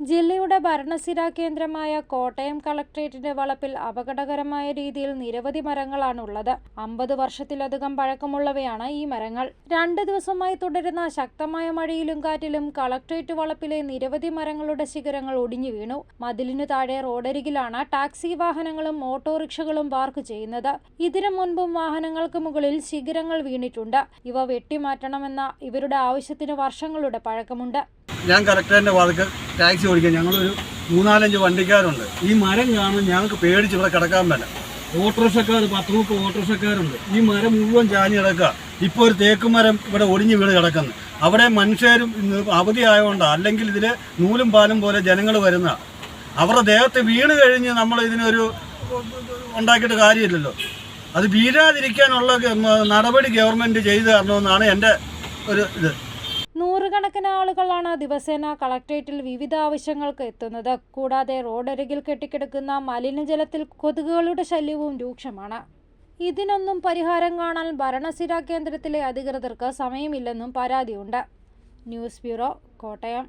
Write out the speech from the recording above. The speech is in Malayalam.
ജില്ലയുടെ ഭരണസിരാ കേന്ദ്രമായ കോട്ടയം കളക്ട്രേറ്റിന്റെ വളപ്പിൽ അപകടകരമായ രീതിയിൽ നിരവധി മരങ്ങളാണുള്ളത്. അമ്പത് വർഷത്തിലധികം പഴക്കമുള്ളവയാണ് ഈ മരങ്ങൾ. രണ്ട് ദിവസമായി തുടരുന്ന ശക്തമായ മഴയിലും കാറ്റിലും കളക്ട്രേറ്റ് വളപ്പിലെ നിരവധി മരങ്ങളുടെ ശിഖരങ്ങൾ ഒടിഞ്ഞു വീണു. മതിലിനു താഴെ റോഡരികിലാണ് ടാക്സി വാഹനങ്ങളും ഓട്ടോറിക്ഷകളും പാർക്ക് ചെയ്യുന്നത്. ഇതിനു മുൻപും വാഹനങ്ങൾക്ക് മുകളിൽ ശിഖരങ്ങൾ വീണിട്ടുണ്ട്. ഇവ വെട്ടിമാറ്റണമെന്ന ഇവരുടെ ആവശ്യത്തിന് വർഷങ്ങളുടെ പഴക്കമുണ്ട്. ഞാൻ കലക്ടറിന്റെ വാതിക്ക് ടാക്സി ഓടിക്കാൻ. ഞങ്ങളൊരു മൂന്നാലഞ്ച് വണ്ടിക്കാരുണ്ട്. ഈ മരം കാണുമ്പോൾ ഞങ്ങൾക്ക് പേടിച്ച് ഇവിടെ കിടക്കാൻ പറ്റില്ല ഓട്ടോറിക്ഷക്കാർ പത്ത് മുപ്പത് ഓട്ടോറിക്ഷക്കാരുണ്ട്. ഈ മരം മുഴുവൻ ചാഞ്ഞ് കിടക്കുക ഇപ്പോൾ ഒരു തേക്ക് മരം ഇവിടെ ഒടിഞ്ഞ് വീട് കിടക്കുന്നു. അവിടെ മനുഷ്യരും അവധി ആയതുകൊണ്ടാണ് അല്ലെങ്കിൽ ഇതിൽ നൂലും പാലും പോലെ ജനങ്ങൾ വരുന്ന. അവരുടെ ദേഹത്ത് വീണ് കഴിഞ്ഞ് നമ്മൾ ഇതിനൊരു ഉണ്ടാക്കിയിട്ട് കാര്യമില്ലല്ലോ. അത് വീഴാതിരിക്കാനുള്ള നടപടി ഗവൺമെന്റ് ചെയ്തു തരണമെന്നാണ് എന്റെ ഒരു ഇത്. നൂറുകണക്കിന് ആളുകളാണ് ദിവസേന കളക്ട്രേറ്റിൽ വിവിധ ആവശ്യങ്ങൾക്ക് എത്തുന്നത്. കൂടാതെ റോഡരികിൽ കെട്ടിക്കിടക്കുന്ന മലിനജലത്തിൽ കൊതുകുകളുടെ ശല്യവും രൂക്ഷമാണ്. ഇതിനൊന്നും പരിഹാരം കാണാൻ ഭരണസിരാ കേന്ദ്രത്തിലെ അധികൃതർക്ക് സമയമില്ലെന്നും പരാതിയുണ്ട്. News bureau Kottayam.